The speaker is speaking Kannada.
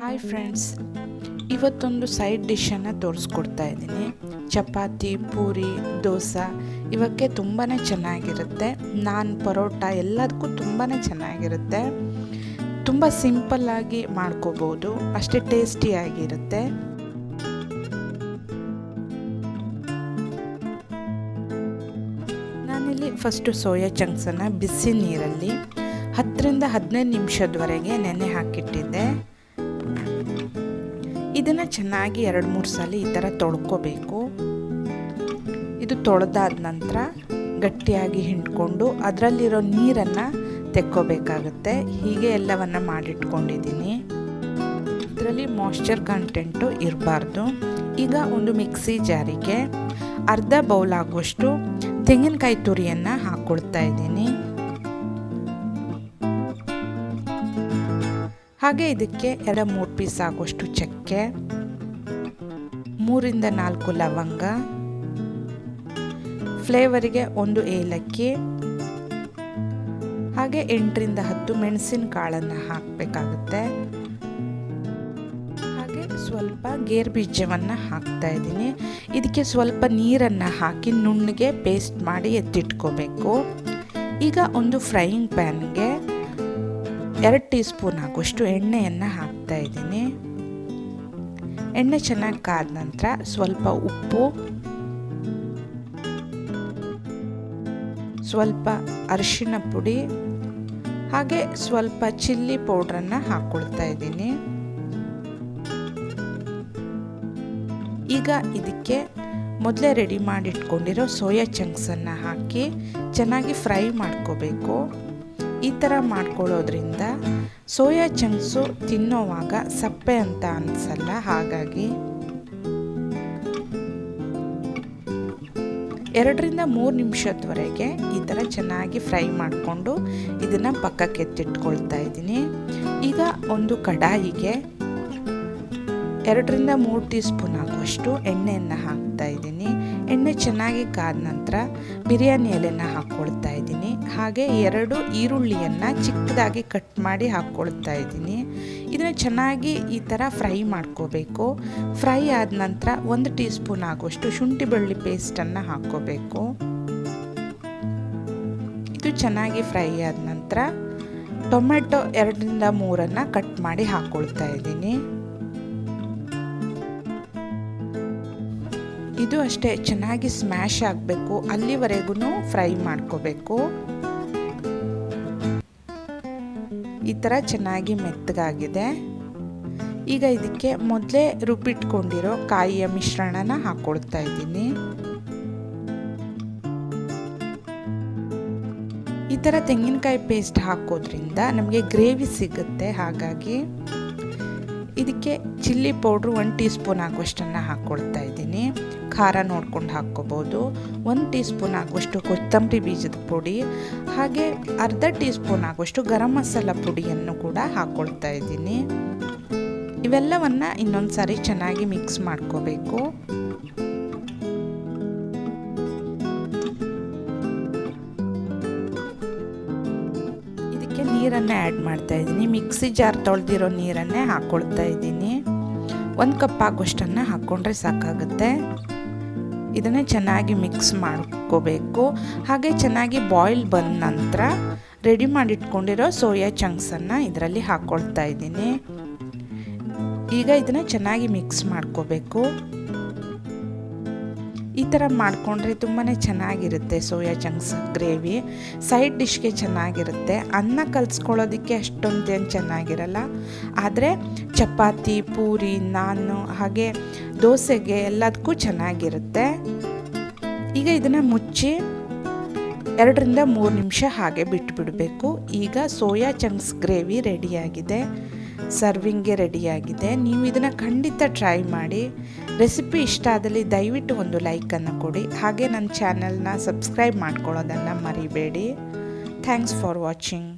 ಹಾಯ್ ಫ್ರೆಂಡ್ಸ್ ಇವತ್ತೊಂದು ಸೈಡ್ ಡಿಶನ್ನು ತೋರಿಸ್ಕೊಡ್ತಾ ಇದ್ದೀನಿ. ಚಪಾತಿ, ಪೂರಿ, ದೋಸೆ, ಇವಕ್ಕೆ ತುಂಬಾ ಚೆನ್ನಾಗಿರುತ್ತೆ. ನಾನ್, ಪರೋಟ ಎಲ್ಲದಕ್ಕೂ ತುಂಬಾ ಚೆನ್ನಾಗಿರುತ್ತೆ. ತುಂಬ ಸಿಂಪಲ್ಲಾಗಿ ಮಾಡ್ಕೋಬೋದು. ಅಷ್ಟೇ ಟೇಸ್ಟಿಯಾಗಿರುತ್ತೆ ನಾನಿಲ್ಲಿ ಫಸ್ಟು ಸೋಯಾ ಚಂಕ್ಸನ್ನು ಬಿಸಿ ನೀರಲ್ಲಿ ಹತ್ತರಿಂದ ಹದಿನೈದು ನಿಮಿಷದವರೆಗೆ ನೆನೆ ಹಾಕಿಟ್ಟಿದ್ದೆ. ಇದನ್ನು ಚೆನ್ನಾಗಿ ಎರಡು ಮೂರು ಸಲ ಈ ಥರ ತೊಳ್ಕೊಬೇಕು. ಇದು ತೊಳೆದಾದ ನಂತರ ಗಟ್ಟಿಯಾಗಿ ಹಿಂಡ್ಕೊಂಡು ಅದರಲ್ಲಿರೋ ನೀರನ್ನು ತೆಕ್ಕೋಬೇಕಾಗುತ್ತೆ. ಹೀಗೆ ಎಲ್ಲವನ್ನು ಮಾಡಿಟ್ಕೊಂಡಿದ್ದೀನಿ. ಇದರಲ್ಲಿ ಮಾಯ್ಶ್ಚರ್ ಕಂಟೆಂಟು ಇರಬಾರ್ದು. ಈಗ ಒಂದು ಮಿಕ್ಸಿ ಜಾರಿಗೆ ಅರ್ಧ ಬೌಲ್ ಆಗುವಷ್ಟು ತೆಂಗಿನಕಾಯಿ ತುರಿಯನ್ನು ಹಾಕ್ಕೊಳ್ತಾ ಇದ್ದೀನಿ. ಹಾಗೆ ಇದಕ್ಕೆ ಎರಡು ಮೂರು ಪೀಸ್ ಆಗೋಷ್ಟು ಚಕ್ಕೆ, ಮೂರಿಂದ ನಾಲ್ಕು ಲವಂಗ, ಫ್ಲೇವರಿಗೆ ಒಂದು ಏಲಕ್ಕಿ, ಹಾಗೆ ಎಂಟರಿಂದ ಹತ್ತು ಮೆಣಸಿನ ಕಾಳನ್ನು ಹಾಕಬೇಕಾಗುತ್ತೆ. ಹಾಗೆ ಸ್ವಲ್ಪ ಗೇರ್ ಬೀಜವನ್ನು ಹಾಕ್ತಾ ಇದ್ದೀನಿ. ಇದಕ್ಕೆ ಸ್ವಲ್ಪ ನೀರನ್ನು ಹಾಕಿ ನುಣ್ಣಗೆ ಪೇಸ್ಟ್ ಮಾಡಿ ಎತ್ತಿಟ್ಕೋಬೇಕು. ಈಗ ಒಂದು ಫ್ರೈಯಿಂಗ್ ಪ್ಯಾನ್ಗೆ ಎರಡು ಟೀ ಸ್ಪೂನ್ ಆಗುವಷ್ಟು ಎಣ್ಣೆಯನ್ನು ಹಾಕ್ತಾ ಇದ್ದೀನಿ. ಎಣ್ಣೆ ಚೆನ್ನಾಗಿ ಕಾದ ನಂತರ ಸ್ವಲ್ಪ ಉಪ್ಪು, ಸ್ವಲ್ಪ ಅರಿಶಿನ ಪುಡಿ, ಹಾಗೆ ಸ್ವಲ್ಪ ಚಿಲ್ಲಿ ಪೌಡ್ರನ್ನು ಹಾಕ್ಕೊಳ್ತಾ ಇದ್ದೀನಿ. ಈಗ ಇದಕ್ಕೆ ಮೊದಲೇ ರೆಡಿ ಮಾಡಿಟ್ಕೊಂಡಿರೋ ಸೋಯಾ ಚಂಕ್ಸನ್ನು ಹಾಕಿ ಚೆನ್ನಾಗಿ ಫ್ರೈ ಮಾಡ್ಕೋಬೇಕು. ಈ ಥರ ಮಾಡ್ಕೊಳ್ಳೋದ್ರಿಂದ ಸೋಯಾ ಚಂಕ್ಸು ತಿನ್ನೋವಾಗ ಸಪ್ಪೆ ಅಂತ ಅನಿಸಲ್ಲ? ಹಾಗಾಗಿ ಎರಡರಿಂದ ಮೂರು ನಿಮಿಷದವರೆಗೆ ಈ ಥರ ಚೆನ್ನಾಗಿ ಫ್ರೈ ಮಾಡಿಕೊಂಡು ಇದನ್ನು ಪಕ್ಕಕ್ಕೆ ಎತ್ತಿಟ್ಕೊಳ್ತಾ ಇದ್ದೀನಿ. ಈಗ ಒಂದು ಕಡಾಯಿಗೆ ಎರಡರಿಂದ ಮೂರು ಟೀ ಸ್ಪೂನ್ ಆಗುವಷ್ಟು ಎಣ್ಣೆಯನ್ನು ಹಾಕ್ತಾ ಇದ್ದೀನಿ. ಎಣ್ಣೆ ಚೆನ್ನಾಗಿ ಕಾದ ನಂತರ ಬಿರಿಯಾನಿ ಎಲೆನ ಹಾಕ್ಕೊಳ್ತಾ ಇದ್ದೀನಿ. ಹಾಗೆ ಎರಡು ಈರುಳ್ಳಿಯನ್ನು ಚಿಕ್ಕದಾಗಿ ಕಟ್ ಮಾಡಿ ಹಾಕ್ಕೊಳ್ತಾ ಇದ್ದೀನಿ. ಇದನ್ನು ಚೆನ್ನಾಗಿ ಈ ಥರ ಫ್ರೈ ಮಾಡ್ಕೋಬೇಕು. ಫ್ರೈ ಆದ ನಂತರ ಒಂದು ಟೀ ಸ್ಪೂನ್ ಆಗುವಷ್ಟು ಶುಂಠಿ ಬೆಳ್ಳಿ ಪೇಸ್ಟನ್ನು ಹಾಕ್ಕೋಬೇಕು ಇದು ಚೆನ್ನಾಗಿ ಫ್ರೈ ಆದ ನಂತರ ಟೊಮೆಟೊ ಎರಡರಿಂದ ಮೂರನ್ನು ಕಟ್ ಮಾಡಿ ಹಾಕ್ಕೊಳ್ತಾ ಇದ್ದೀನಿ. ಇದು ಅಷ್ಟೇ, ಚೆನ್ನಾಗಿ ಸ್ಮ್ಯಾಶ್ ಆಗಬೇಕು. ಅಲ್ಲಿವರೆಗೂ ಫ್ರೈ ಮಾಡ್ಕೋಬೇಕು. ಈ ಥರ ಚೆನ್ನಾಗಿ ಮೆತ್ತಗಾಗಿದೆ. ಈಗ ಇದಕ್ಕೆ ಮೊದಲೇ ರುಬ್ಬಿಟ್ಕೊಂಡಿರೋ ಕಾಯಿಯ ಮಿಶ್ರಣನ ಹಾಕ್ಕೊಳ್ತಾ ಇದ್ದೀನಿ. ಈ ಥರ ತೆಂಗಿನಕಾಯಿ ಪೇಸ್ಟ್ ಹಾಕೋದ್ರಿಂದ ನಮಗೆ ಗ್ರೇವಿ ಸಿಗುತ್ತೆ ಹಾಗಾಗಿ. ಇದಕ್ಕೆ chilli powder one teaspoon ಆಗುವಷ್ಟನ್ನು ಹಾಕ್ಕೊಳ್ತಾ ಇದ್ದೀನಿ. ಖಾರ ನೋಡ್ಕೊಂಡು ಹಾಕ್ಕೋಬೋದು. ಒಂದು ಟೀ ಸ್ಪೂನ್ ಆಗುವಷ್ಟು ಕೊತ್ತಂಬರಿ ಬೀಜದ ಪುಡಿ, ಹಾಗೆ ಅರ್ಧ ಟೀ ಸ್ಪೂನ್ ಆಗುವಷ್ಟು ಗರಂ ಮಸಾಲ ಪುಡಿಯನ್ನು ಕೂಡ ಹಾಕ್ಕೊಳ್ತಾ ಇದ್ದೀನಿ. ಇವೆಲ್ಲವನ್ನು ಇನ್ನೊಂದು ಸಾರಿ ಚೆನ್ನಾಗಿ ಮಿಕ್ಸ್ ಮಾಡ್ಕೋಬೇಕು. ನೀರನ್ನು ಆ್ಯಡ್ ಮಾಡ್ತಾ ಇದ್ದೀನಿ. ಮಿಕ್ಸಿ ಜಾರ್ ತೊಳೆದಿರೋ ನೀರನ್ನೇ ಹಾಕ್ಕೊಳ್ತಾ ಇದ್ದೀನಿ. ಒಂದು ಕಪ್ ಆಗುವಷ್ಟನ್ನು ಹಾಕ್ಕೊಂಡ್ರೆ ಸಾಕಾಗುತ್ತೆ. ಇದನ್ನೇ ಚೆನ್ನಾಗಿ ಮಿಕ್ಸ್ ಮಾಡ್ಕೋಬೇಕು. ಹಾಗೆ ಚೆನ್ನಾಗಿ ಬಾಯ್ಲ್ ಬಂದ ನಂತರ ರೆಡಿ ಮಾಡಿಟ್ಕೊಂಡಿರೋ ಸೋಯಾ ಚಂಕ್ಸನ್ನು ಇದರಲ್ಲಿ ಹಾಕ್ಕೊಳ್ತಾ ಇದ್ದೀನಿ. ಈಗ ಇದನ್ನು ಚೆನ್ನಾಗಿ ಮಿಕ್ಸ್ ಮಾಡ್ಕೋಬೇಕು. ಈ ಥರ ಮಾಡಿಕೊಂಡ್ರೆ ತುಂಬಾ ಚೆನ್ನಾಗಿರುತ್ತೆ ಸೋಯಾ ಚಂಕ್ಸ್ ಗ್ರೇವಿ. ಸೈಡ್ ಡಿಶ್ಗೆ ಚೆನ್ನಾಗಿರುತ್ತೆ. ಅನ್ನ ಕಲಿಸ್ಕೊಳ್ಳೋದಕ್ಕೆ ಅಷ್ಟೊಂದೇನು ಚೆನ್ನಾಗಿರಲ್ಲ. ಆದರೆ ಚಪಾತಿ, ಪೂರಿ, ನಾನು ಹಾಗೆ ದೋಸೆಗೆ ಎಲ್ಲದಕ್ಕೂ ಚೆನ್ನಾಗಿರುತ್ತೆ. ಈಗ ಇದನ್ನು ಮುಚ್ಚಿ ಎರಡರಿಂದ ಮೂರು ನಿಮಿಷ ಹಾಗೆ ಬಿಟ್ಟುಬಿಡಬೇಕು ಈಗ ಸೋಯಾ ಚಂಕ್ಸ್ ಗ್ರೇವಿ ರೆಡಿಯಾಗಿದೆ. ಸರ್ವಿಂಗ್ಗೆ ರೆಡಿಯಾಗಿದೆ. ನೀವು ಇದನ್ನು ಖಂಡಿತ ಟ್ರೈ ಮಾಡಿ. ರೆಸಿಪಿ ಇಷ್ಟ ಆದಲ್ಲಿ ದಯವಿಟ್ಟು ಒಂದು ಲೈಕನ್ನು ಕೊಡಿ. ಹಾಗೆ ನನ್ನ ಚಾನಲ್ನ ಸಬ್ಸ್ಕ್ರೈಬ್ ಮಾಡ್ಕೊಳ್ಳೋದನ್ನು ಮರಿಬೇಡಿ. Thanks for watching